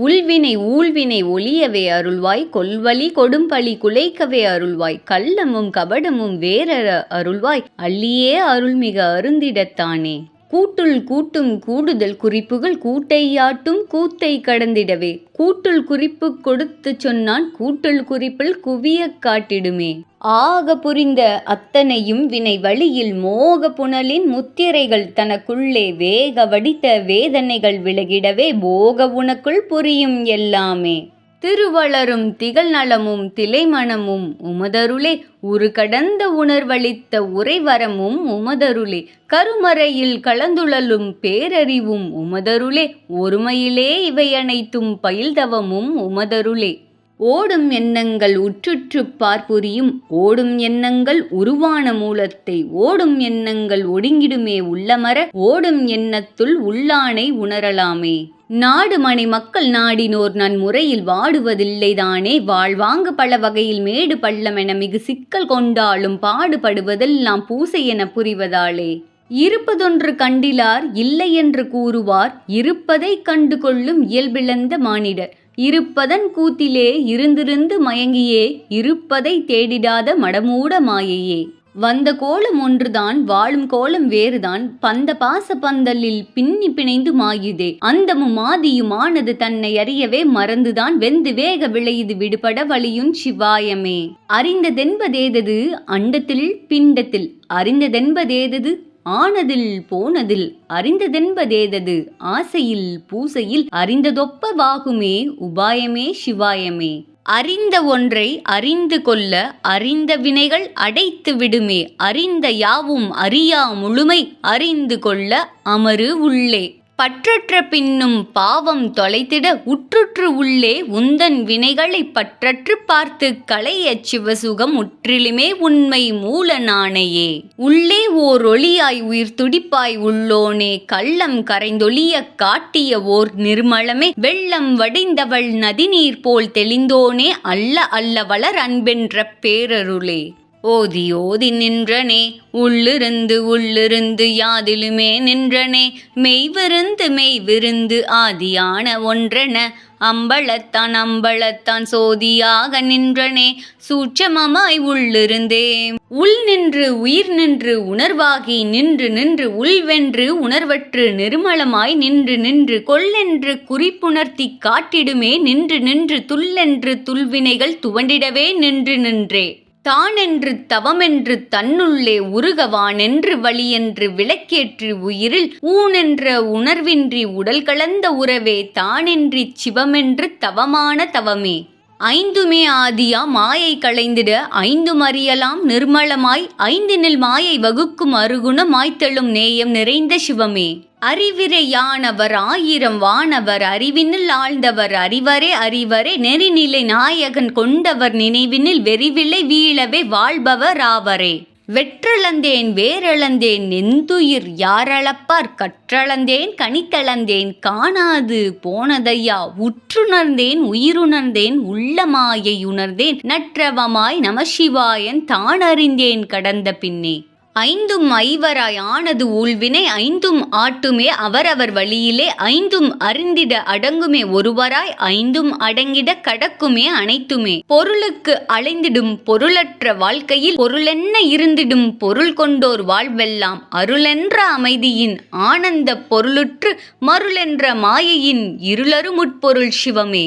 உள்வினை ஊழ்வினை ஒளியவே அருள்வாய் கொல்வழி கொடும்பழி குலைக்கவே அருள்வாய் கள்ளமும் கபடமும் வேறற அருள்வாய் அள்ளியே அருள்மிக அருந்திடத்தானே. கூட்டுள் கூட்டும் கூடுதல் குறிப்புகள் கூட்டையாட்டும் கூத்தை கடந்திடவே. கூட்டுள் குறிப்பு கொடுத்துச் சொன்னான் கூட்டுள் குறிப்பில் குவியக் காட்டிடுமே. ஆக புரிந்த அத்தனையும் வினை வழியில் மோக புனலின் முத்திரைகள் தனக்குள்ளே வேக வடித்த வேதனைகள் விலகிடவே போக உனக்குள் புரியும் எல்லாமே. திருவளரும் திகழ் நலமும் திலைமணமும் உமதருளே. உரு கடந்த உணர்வளித்த உரைவரமும் உமதருளே. கருமறையில் கலந்துழலும் பேரறிவும் உமதருளே. ஒருமையிலே இவை அனைத்தும் பயில்தவமும் உமதருளே. ஓடும் எண்ணங்கள் உற்றுற்றுப் பார்ப்புரியும் ஓடும் எண்ணங்கள் உருவான மூலத்தை. ஓடும் எண்ணங்கள் ஒடுங்கிடுமே உள்ளமர. ஓடும் எண்ணத்துள் உள்ளானை உணரலாமே. நாடுமனை மக்கள் நாடினோர் நன்முறையில் வாடுவதில்லைதானே? வாழ்வாங்கு பல வகையில் மேடு பள்ளமென மிகு சிக்கல் கொண்டாலும் பாடுபடுவதெல்லாம் பூசை என புரிவதாலே. இருப்பதொன்று கண்டிலார் இல்லை என்று கூறுவார். இருப்பதை கண்டு கொள்ளும் இயல்பிழந்த மானிடர். இருப்பதன் கூத்திலே இருந்திருந்து மயங்கியே இருப்பதை தேடிடாத மடமூட மாயையே. வந்த கோலம் ஒன்றுதான் வாழும் கோலம் வேறுதான் பந்த பாச பந்தலில் பின்னி பிணைந்து மாயுதே அந்தமும் மாதியும் ஆனது தன்னை அறியவே மறந்துதான் வெந்து வேக விளையுது விடுபட வழியும் சிவாயமே. அறிந்ததென்பதேதது அண்டத்தில் பிண்டத்தில் அறிந்ததென்பதேதது ஆனதில் போனதில் அறிந்ததென்பதேதது ஆசையில் பூசையில் அறிந்ததொப்ப வாகுமே உபாயமே சிவாயமே. அறிந்த ஒன்றை அறிந்து கொள்ள அறிந்த வினைகள் அடைத்து விடுமே. அறிந்த யாவும் அறியா முழுமை அறிந்து கொள்ள அமரு உள்ளே. பற்றற்ற பின்னும் பாவம் தொலைத்திட உற்றுற்று உள்ளே உந்தன் வினைகளை பற்றற்று பார்த்து களைய சிவசுகம் முற்றிலுமே உண்மை மூல நாணையே. உள்ளே ஓர் ஒளியாய் உயிர் துடிப்பாய் உள்ளோனே கள்ளம் கரைந்தொழிய காட்டிய ஓர் நிர்மலமே வெள்ளம் வடிந்தவள் நதிநீர் போல் தெளிந்தோனே அல்ல அல்ல வளர் அன்பென்ற பேரருளே. ஓதி ஓதி நின்றனே உள்ளிருந்து உள்ளிருந்து யாதிலுமே நின்றனே. மெய்விருந்து மெய்விருந்து ஆதியான ஒன்றென அம்பளத்தான் அம்பளத்தான் சோதியாக நின்றனே. சூட்சமமாய் உள்ளிருந்தே. உள் நின்று உயிர் நின்று உணர்வாகி நின்று நின்று உள்வென்று உணர்வற்று நிர்மலமாய் நின்று நின்று கொள்ளென்று குறிப்புணர்த்தி காட்டிடுமே. நின்று நின்று துள்ளென்று துல்வினைகள் துவண்டிடவே நின்று நின்றே. தானென்று தவமென்று தன்னுள்ளே உருகவானென்று வழியென்று விளக்கேற்று உயிரில் ஊனென்ற உணர்வின்றி உடல் கலந்த உறவே தானென்றி சிவமென்று தவமான தவமே. ஐந்துமே ஆதியா மாயை களைந்திட ஐந்தும் அறியலாம் நிர்மலமாய் ஐந்தினில் மாயை வகுக்கும் அருகுணமாய்த்தெழும் நேயம் நிறைந்த சிவமே. அறிவிரையானவர் ஆயிரம் வானவர் அறிவினில் ஆழ்ந்தவர் அறிவரே அறிவரே நெறிநிலை நாயகன் கொண்டவர் நினைவினில் வெறிவிலை வீழவே வாழ்பவர் ஆவரே. வெற்றளந்தேன் வேறளந்தேன் நெந்துயிர் யாரளப்பார் கற்றளந்தேன் கனித்தளந்தேன் காணாது போனதையா உற்றுணர்ந்தேன் உயிருணர்ந்தேன் உள்ளமாயை உணர்ந்தேன் நற்றவமாய் நமசிவாயன் தானறிந்தேன் கடந்த பின்னே. ஐந்தும் ஐவராய் ஆனது ஊழ்வினை ஐந்தும் ஆட்டுமே அவரவர் வழியிலே ஐந்தும் அறிந்திட அடங்குமே ஒருவராய் ஐந்தும் அடங்கிட கடக்குமே அனைத்துமே. பொருளுக்கு அலைந்திடும் பொருளற்ற வாழ்க்கையில் பொருளென்ன இருந்திடும் பொருள் கொண்டோர் வாழ்வெல்லாம் அருளென்ற அமைதியின் ஆனந்த பொருளுற்று மருளென்ற மாயையின் இருளருமுட்பொருள் சிவமே.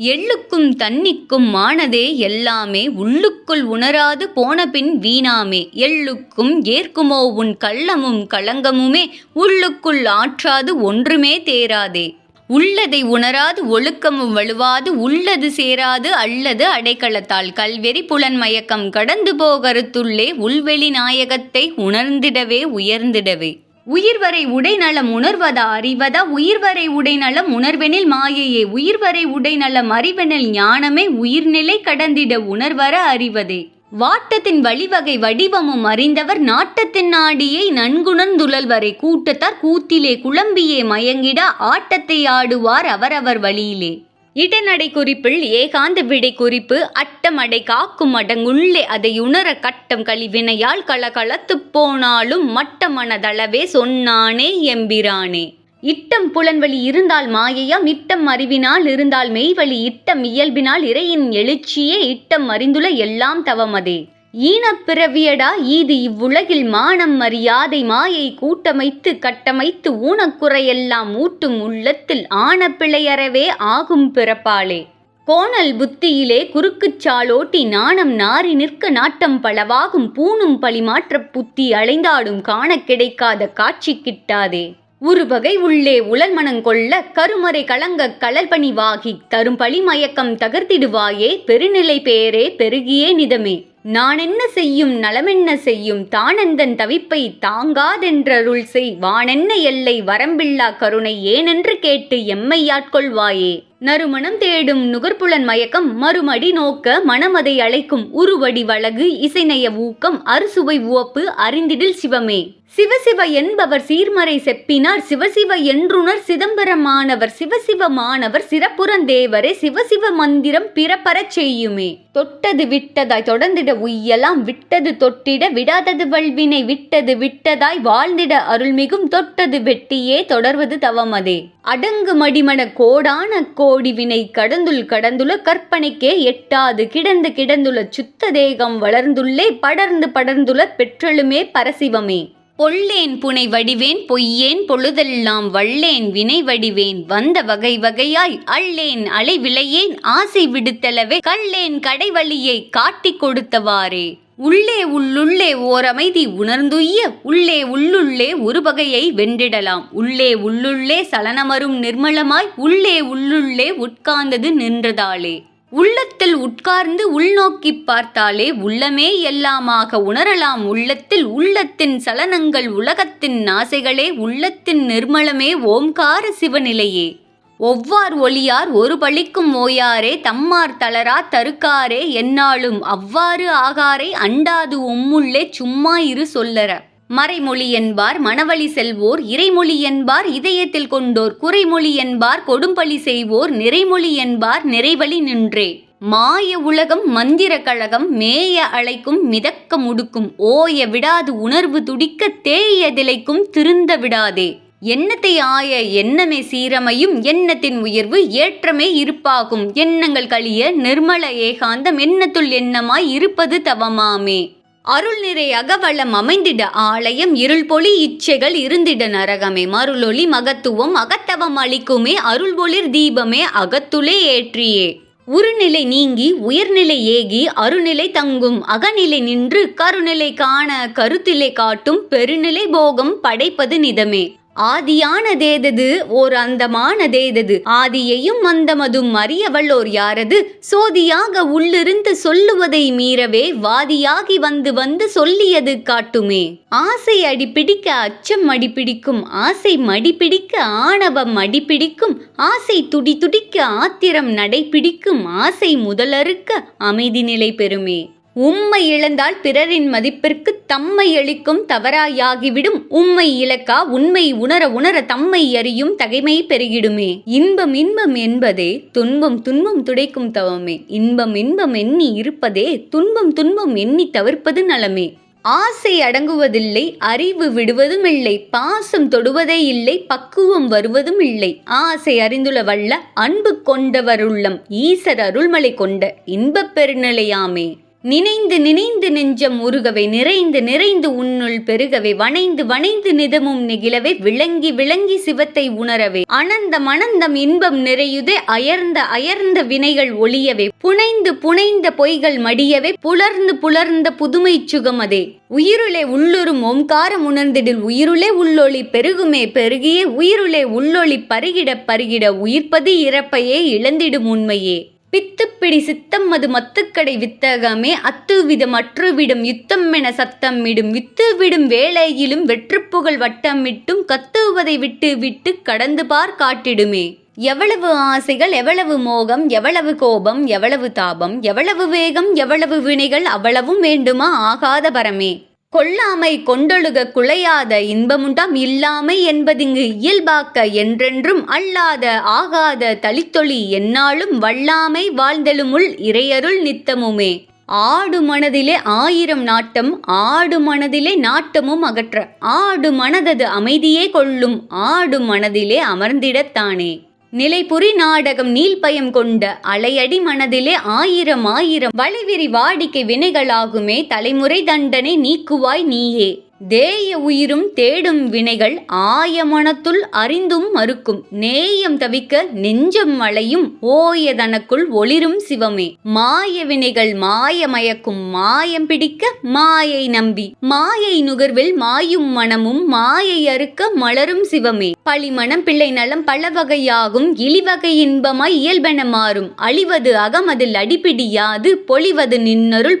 எள்ளுக்கும் தண்ணிக்கும் மானதே எல்லாமே. உள்ளுக்குள் உணராது போனபின் வீணாமே. எள்ளுக்கும் ஏற்குமோ உன் கள்ளமும் களங்கமுமே உள்ளுக்குள் ஆற்றாது ஒன்றுமே தேராதே. உள்ளதை உணராது ஒழுக்கமும் வலுவாது. உள்ளது சேராது அல்லது அடைக்கலத்தால். கல்வெறி புலன் மயக்கம் கடந்து போகருத்துள்ளே. உள்வெளி நாயகத்தை உணர்ந்திடவே உயர்ந்திடவே. உயிர்வரை உடைநலம் உணர்வதா அறிவதா? உயிர்வரை உடைநலம் உணர்வெனில் மாயையே. உயிர்வரை உடைநலம் அறிவெனில் ஞானமே. உயிர்நிலை கடந்திட உணர்வர அறிவதே. வாட்டத்தின் வழிவகை வடிவமும் அறிந்தவர் நாட்டத்தின் நாடியை நன்குணர்ந்துழல்வரை கூட்டத்தார் கூத்திலே குழம்பியே மயங்கிட ஆட்டத்தை ஆடுவார் அவரவர் வழியிலே. இடநடை குறிப்பில் ஏகாந்த விடை குறிப்பு அட்டமடை காக்கும் அடங்குள்ளே அதை உணர கட்டம் கழிவினையால் கலகலத்து போனாலும் மட்ட மனதளவே சொன்னானே எம்பிரானே. இட்டம் புலன்வழி இருந்தால் மாயையாம் இட்டம் அறிவினால் இருந்தால் மெய்வழி இட்டம் இயல்பினால் இறையின் எழுச்சியே இட்டம் அறிந்துள்ள எல்லாம் தவமதே. ஈனப் பிறவியடா ஈது இவ்வுலகில் மானம் மரியாதை மாயை கூட்டமைத்து கட்டமைத்து ஊனக்குறையெல்லாம் ஊட்டும் உள்ளத்தில் ஆன பிழையறவே ஆகும் பிறப்பாளே. கோணல் புத்தியிலே குறுக்குச் சாலோட்டி நாணம் நாரி நிற்க நாட்டம் பலவாகும் பூணும் பழிமாற்ற புத்தி அலைந்தாடும் காணக் கிடைக்காத காட்சி கிட்டாதே. உருபகை உள்ளே உளல் மனங்கொள்ள கருமறை கலங்க கழல்பணிவாகி தரும் பழிமயக்கம் தகர்த்திடுவாயே பெருநிலை பேரே பெருகியே நிதமே. நானென்ன செய்யும் நலமென்ன செய்யும் தானந்தன் தவிப்பை தாங்காதென்றருள் செய் வானென்ன எல்லை வரம்பில்லா கருணை ஏனென்று கேட்டு எம்மையாட்கொள்வாயே நறுமணம் தேடும் நுகர்புலன் மயக்கம் மறுமடி நோக்க மனமதை அழைக்கும் உருவடி வழகு இசைநய ஊக்கம் அறுசுவை உவப்பு அறிந்திடில் சிவமே. சிவசிவ என்பவர் சீர்மறை செப்பினார். சிவசிவ என்றுணர் சிதம்பரமானவர். சிவசிவமானவர் சிறப்புறந்தேவரே. சிவசிவ மந்திரம் பிறப்பறச் செய்யுமே. தொட்டது விட்டதாய் தொடர்ந்திட உய்யலாம். விட்டது தொட்டிட விடாதது வல்வினை. விட்டது விட்டதாய் வாழ்ந்திட அருள்மிகும். தொட்டது வெட்டியே தொடர்வது தவமதே. அடங்கு மடிமன கோடான கோடி வினை. கடந்துள் கடந்துள்ள கற்பனைக்கே எட்டாது. கிடந்து கிடந்துள்ள சுத்த தேகம் வளர்ந்துள்ளே. படர்ந்து படர்ந்துள்ள பெற்றலுமே பரசிவமே. பொல்லேன் புனை வடிவேன் பொய்யேன் பொழுதெல்லாம் வல்லேன் வினை வடிவேன் வந்த வகை வகையாய் அள்ளேன் அலை விளையேன் ஆசை விடுத்தளவே கள்ளேன் கடைவழியை காட்டிக் கொடுத்தவாறே. உள்ளே உள்ளுள்ளே ஓர் அமைதி உணர்ந்துய்ய உள்ளே உள்ளுள்ளே ஒரு வகையை வென்றிடலாம். உள்ளே உள்ளுள்ளே சலனமரும் நிர்மலமாய் உள்ளே உள்ளுள்ளே உட்கார்ந்தது நின்றதாலே. உள்ளத்தில் உட்கார்ந்து உள்நோக்கிப் பார்த்தாலே உள்ளமே எல்லாமாக உணரலாம். உள்ளத்தில் உள்ளத்தின் சலனங்கள் உலகத்தின் ஆசைகளே உள்ளத்தின் நிர்மலமே ஓம்கார சிவநிலையே. ஒவ்வார் ஒளியார் ஒரு பழிக்கும் ஓயாரே தம்மார் தளரா தருக்காரே என்னாலும் அவ்வாறு ஆகாரே அண்டாது உம்முள்ளே சும்மா இரு சொல்லற. மறைமொழி என்பார் மணவழி செல்வோர் இறைமொழி என்பார் இதயத்தில் கொண்டோர் குறைமொழி என்பார் கொடும்பழி செய்வோர் நிறைமொழி என்பார் நிறைவழி நின்றே. மாய உலகம் மந்திர கழகம் மேய அழைக்கும் மிதக்க முடுக்கும் ஓய விடாது உணர்வு துடிக்க தேய திளைக்கும் திருந்த விடாதே. எண்ணத்தை ஆய எண்ணமே சீரமையும் எண்ணத்தின் உயர்வு ஏற்றமே இருப்பாகும். எண்ணங்கள் கழிய நிர்மல ஏகாந்தம் எண்ணத்துள் எண்ணமாய் இருப்பது தவமாமே. அருள் நிறை அகவளம் அமைந்திட ஆலயம் இருள் பொலி இச்சைகள் இருந்திட நரகமே. மருளொளி மகத்துவம் அகத்தவம் அளிக்குமே. அருள் ஒளிர் தீபமே அகத்துளே ஏற்றியே. உருநிலை நீங்கி உயர்நிலை ஏகி அருநிலை தங்கும். அகநிலை நின்று கருநிலை காண கருத்திலை காட்டும். பெருநிலை போகம் படைப்பது நிதமே. ஆதியானதேதது ஓர் அந்தமானதேதது ஆதியையும் அந்தமதும் அறியவல்லோர் யாரது? சோதியாக உள்ளிருந்து சொல்லுவதை மீறவே வாதியாகி வந்து வந்து சொல்லியது காட்டுமே. ஆசை அடிப்பிடிக்க அச்சம் அடிப்பிடிக்கும் ஆசை மடிப்பிடிக்க ஆணவம் அடிப்பிடிக்கும் ஆசை துடி துடிக்க ஆத்திரம் நடைபிடிக்கும் ஆசை முதலறுக்க அமைதி நிலை பெறுமே உம்மை இழந்தால் பிறரின் மதிப்பிற்கு தம்மை அளிக்கும் தவறாயாகிவிடும். உம்மை இலக்கா உண்மை உணர உணர தம்மை அறியும் தகைமை பெருகிடுமே. இன்பம் இன்பம் என்பதே துன்பம் துன்பம் துடைக்கும் தவமே. இன்பம் இன்பம் எண்ணி இருப்பதே துன்பம் துன்பம் எண்ணி தவிர்ப்பது நலமே. ஆசை அடங்குவதில்லை அறிவு விடுவதும் இல்லை பாசம் தொடுவதே இல்லை பக்குவம் வருவதும் இல்லை. ஆசை அறிந்துள்ள வல்ல அன்பு கொண்டவருள்ளம் ஈசர் அருள்மலை கொண்ட இன்பப் பெருநிலையாமே. நினைந்து நினைந்து நெஞ்சம் உருகவே நிறைந்து நிறைந்து உன்னுள் பெருகவே வனைந்து வனைந்து நிதமும் நெகிழவே விளங்கி விளங்கி சிவத்தை உணரவே. அனந்தம் அனந்தம் இன்பம் நிறையுதே அயர்ந்த அயர்ந்த வினைகள் ஒளியவே புனைந்து புனைந்த பொய்கள் மடியவே புலர்ந்து புலர்ந்த புதுமை சுகமதே. உயிருளே உள்ளுரும் ஓம்காரம் உணர்ந்திடில் உயிருளே உள்ளொளி பெருகுமே பெருகியே உயிருளே உள்ளொளி பருகிட பருகிட உயிர்ப்பது இறப்பையே இழந்திடும் உண்மையே. பித்துப்பிடி சித்தம் அது மத்துக்கடை வித்தகமே அத்துவிதம் அற்றுவிடும் யுத்தம் என சத்தமிடும் வித்துவிடும் வேளையிலும் வெற்றுப்புகழ் வட்டமிட்டும் கத்துவதை விட்டு விட்டு கடந்து பார் காட்டிடுமே. எவ்வளவு ஆசைகள் எவ்வளவு மோகம் எவ்வளவு கோபம் எவ்வளவு தாபம் எவ்வளவு வேகம் எவ்வளவு வினைகள் அவ்வளவும் வேண்டுமா ஆகாத பரமே. கொல்லாமை கொண்டொழுக குலையாத இன்பமுண்டாம் இல்லாமை என்பதிங்கு இயல்பாக்க என்றென்றும் அல்லாத ஆகாத தளித்தொளி என்னாலும் வல்லாமை வாழ்ந்தெழுமுள் இறையருள் நித்தமுமே. ஆடு மனதிலே ஆயிரம் நாட்டம் ஆடு மனதிலே நாட்டமும் அகற்ற. ஆடு மனதது அமைதியே கொள்ளும் ஆடு மனதிலே அமர்ந்திடத்தானே. நிலைபுரி நாடகம் நீள்பயம் கொண்ட அலையடி மனதிலே ஆயிரம் ஆயிரம் வளைவிரி வாடிக்கை வினைகளாகுமே தலைமுறை தண்டனை நீக்குவாய் நீயே. தேய உயிரும் தேடும் வினைகள் ஆய மனத்துள் அறிந்தும் மறுக்கும். நேயம் தவிக்க நெஞ்சம் மலையும் ஓயதனக்குள் ஒளிரும் சிவமே. மாய வினைகள் மாய மயக்கும் மாயம் பிடிக்க மாயை நம்பி. மாயை நுகர்வில் மாயும் மனமும் மாயை அறுக்க மலரும் சிவமே. பழிமணம் பிள்ளை நலம் பல வகையாகும் இழிவகை இன்பமாய் இயல்பென மாறும். அழிவது அகமதில் அடிப்பிடியாது பொழிவது நின்னருள்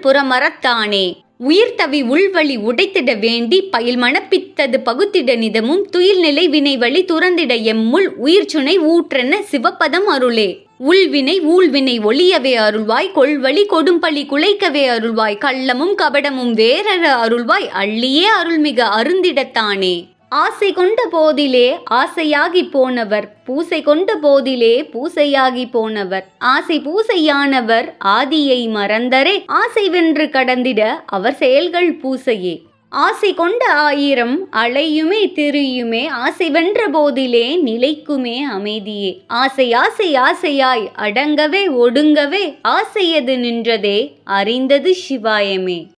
உயிர் தவி உள்வழி உடைத்திட வேண்டி பயில் மணப்பித்தது பகுத்திட நிதமும் துயில் நிலை வினை வழி துறந்திட எம்முள் உயிர் சுனை ஊற்றென சிவப்பதம் அருளே. உள்வினை ஊழ்வினை ஒளியவே அருள்வாய் கொள்வழி கொடும்பழி குலைக்கவே அருள்வாய் கள்ளமும் கபடமும் வேறற அருள்வாய் அள்ளியே அருள்மிக அருந்திடத்தானே. ஆசை கொண்ட போதிலே ஆசையாகி போனவர் பூசை கொண்ட போதிலே பூசையாகி போனவர். ஆசை பூசையானவர் ஆதியை மறந்தரே. ஆசை வென்று கடந்திட அவர் செயல்கள் பூசையே. ஆசை கொண்ட ஆயிரம் அலையுமே திரியுமே. ஆசை வென்ற போதிலே நிலைக்குமே அமைதியே. ஆசை ஆசை ஆசையாய் அடங்கவே ஒடுங்கவே ஆசையது நின்றதே அறிந்தது சிவாயமே.